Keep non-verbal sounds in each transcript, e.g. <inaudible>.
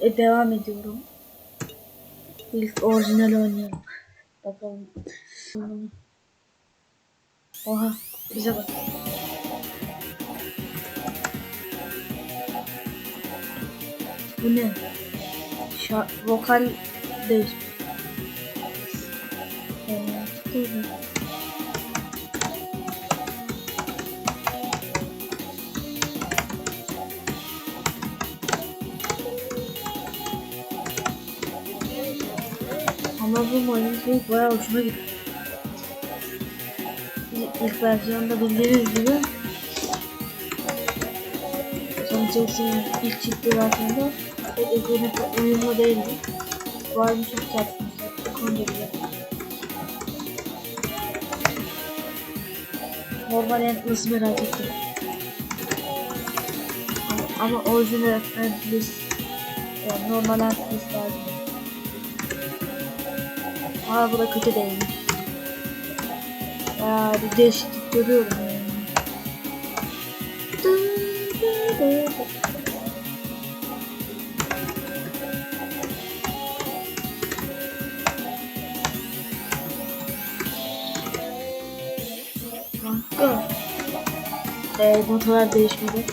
E, devam ediyorum. İlk orijinal oynuyorum. Bakalım. Oha bize bak. Bu ne? Şa vokal değiş. Bayağı hoşuma gitti. İlk, versiyonda bildiğiniz gibi Sonic Jackson'ın ilk çıktığı versiyonda pek ekonomik uyumlu değildi. Bu albüm çok saçmışlar. Ekonomik bile. Normal nasıl merak ettim. Ama, ama orijinal Endless yani normal Endless lazım. Aa bu da kötü değilmiş. Aa bir değişiklik görüyorum yani. Kanka. Ee, notalar değişmedi.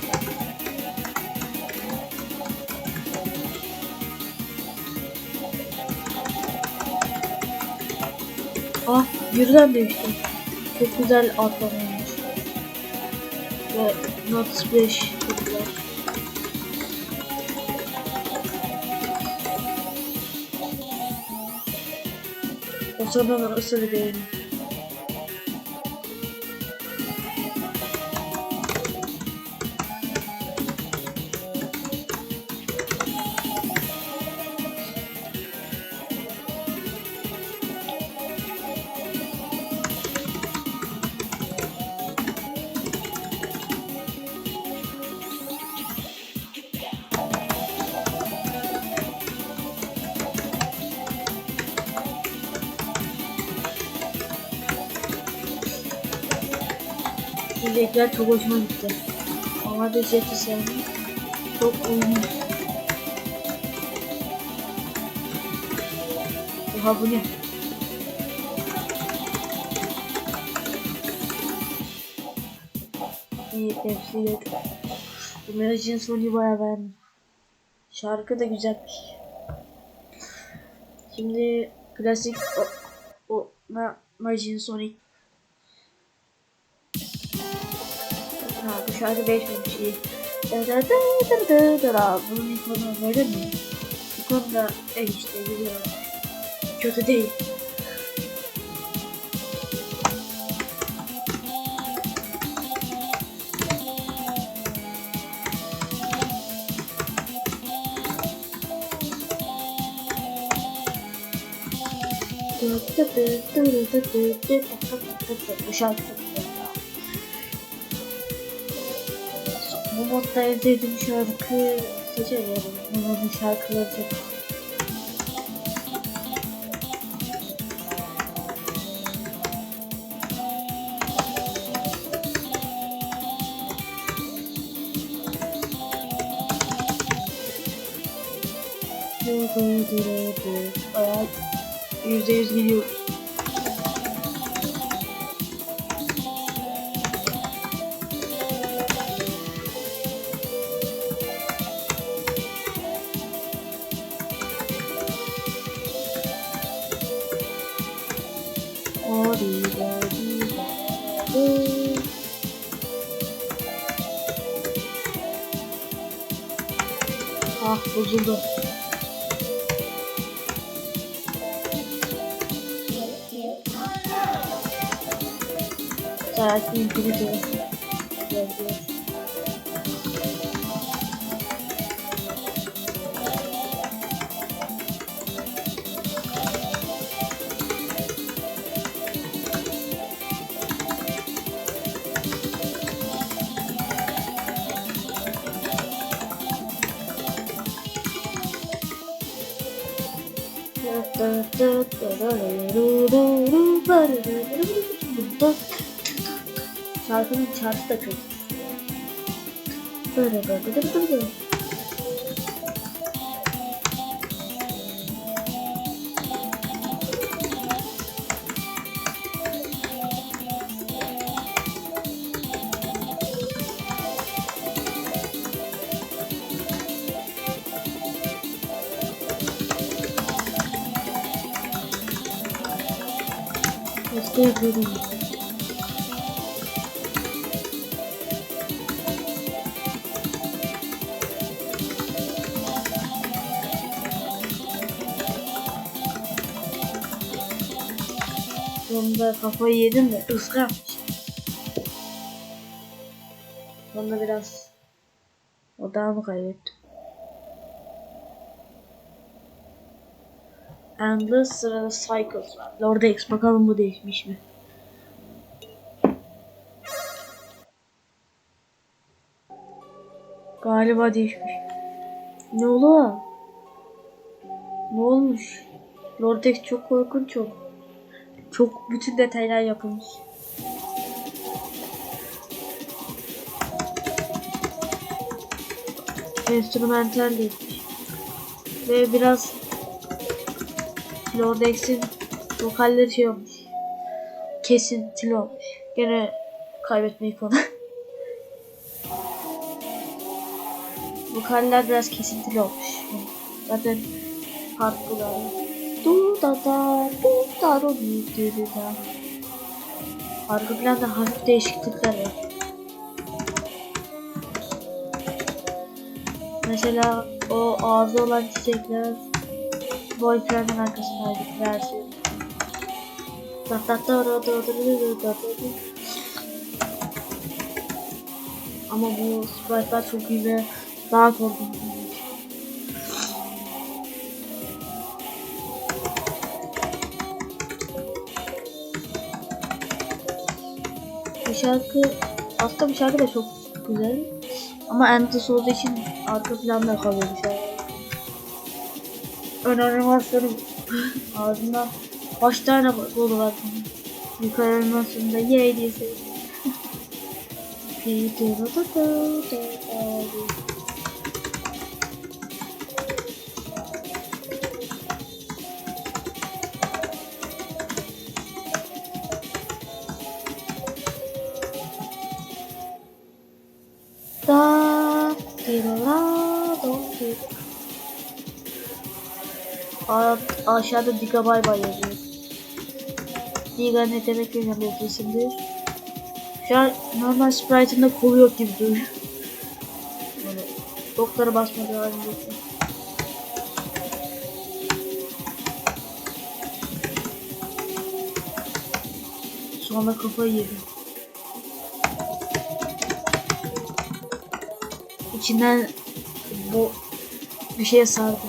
Birden değişti. Çok güzel atlanıyormuş. Ve Not 5 çok güzel. O zaman orası da değil. Diyecekler çok hoşuma gitti. Ama da Jet'i sevdim. Çok uyumlu. Oha bu ne? İyi tepsi et. Bu Melodi'nin sonu bayağı beğendim. Şarkı da güzelmiş. Şimdi klasik o, o Ma Majin Ha bu şarkı değişmemiş iyi. Da da da da da da Bunun konu böyle mi? Bu konuda e işte biliyorum. Kötü değil. Bu şarkı en sevdiğim şarkı seçerim. Bu modun şarkıları çok Bayağı yüzde yüz gidiyoruz. Ah bozuldu. Saat infinity. Yazıyor. Şarkının şarkı da çok. Yapıyorum. Sonunda kafayı yedim de yapmış. Sonunda biraz odağımı kaybettim. Endless sırada Cycles var. Lord X bakalım bu değişmiş mi? Galiba değişmiş. Ne oluyor? Ne olmuş? Lord X çok korkunç çok. Çok bütün detaylar yapılmış. Enstrümantal değişmiş. Ve biraz X'in vokalleri şey olmuş. Kesintili olmuş. Gene kaybetmeyi konu. <laughs> Vokaller biraz kesintili olmuş. Zaten farklı da. Du da da du da do du du da. Arka planda hafif değişiklikler var. Mesela o ağzı olan çiçekler Boyfriend'in arkasındaydık versiyonu. Tak tak da orada orada Ama bu sprite'lar çok iyi ve daha korkunç. Bu şarkı aslında bu şarkı da çok güzel ama endless olduğu için arka planda kalıyor bu şarkı önemli varsalarım ağzımda kaç tane dolu var bunun. Yukarının sonunda diye seviyorum. <laughs> A- Aşağıda Diga Bay Bay yazıyor. Diga ne demek bilmiyorum belirtesindir. Şu an normal sprite'ında kolu yok gibi duruyor. Böyle doktora basmadığı halindeki. Sonra kafayı yedim. İçinden bu bir şeye sardım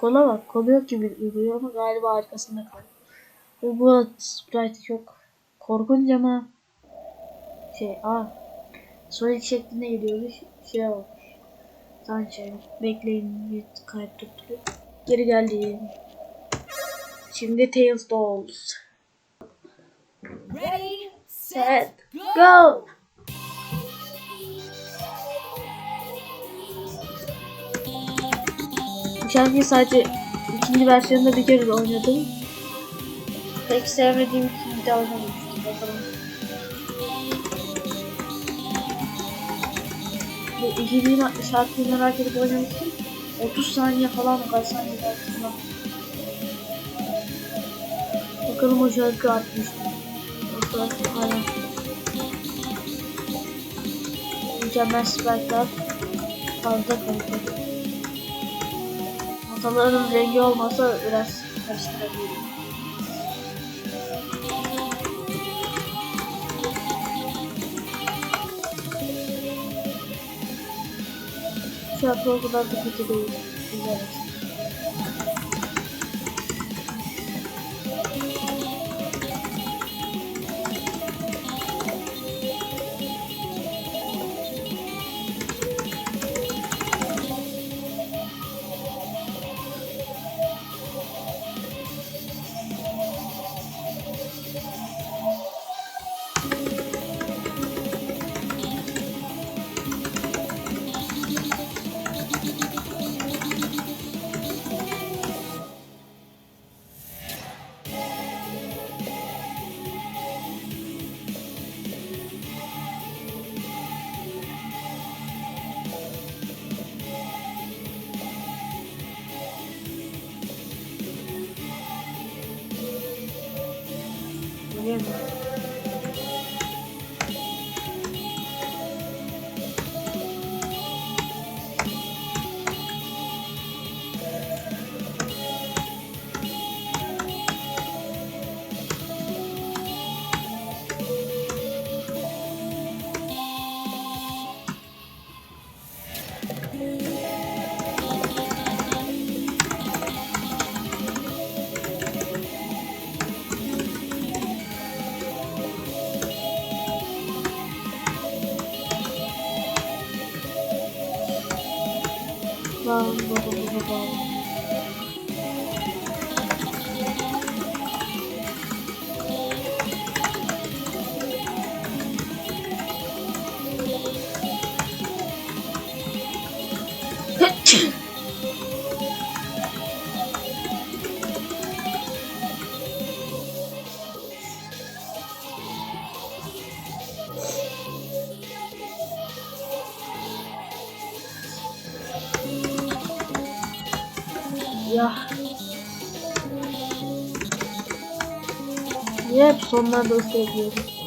Kola bak, kola yok gibi duruyor ama galiba arkasında kaldı. Ve bu sprite çok korkunç ama şey, aa solid şeklinde geliyordu. Şey olmuş. Sanki bekleyin bir kayıp tutturuyor. Geri geldi. Şimdi Tails Dolls. Ready, Set, go! Şarkıyı sadece ikinci versiyonda bir kere oynadım. Pek sevmediğim için bir daha oynamamıştım. Bakalım. Bu 2000 şarkıyı merak edip oynamıştım. 30 saniye falan kaç saniye aslında. Bakalım o şarkı artmış mı? Yoksa hala. Mükemmel sprite'lar fazla kaliteli. Notaların rengi olmasa biraz karıştırabilirim. Şarkı o kadar da kötü değil. Güzel. Yeah. Ya. Niye hep sonlarda ısırıyorum?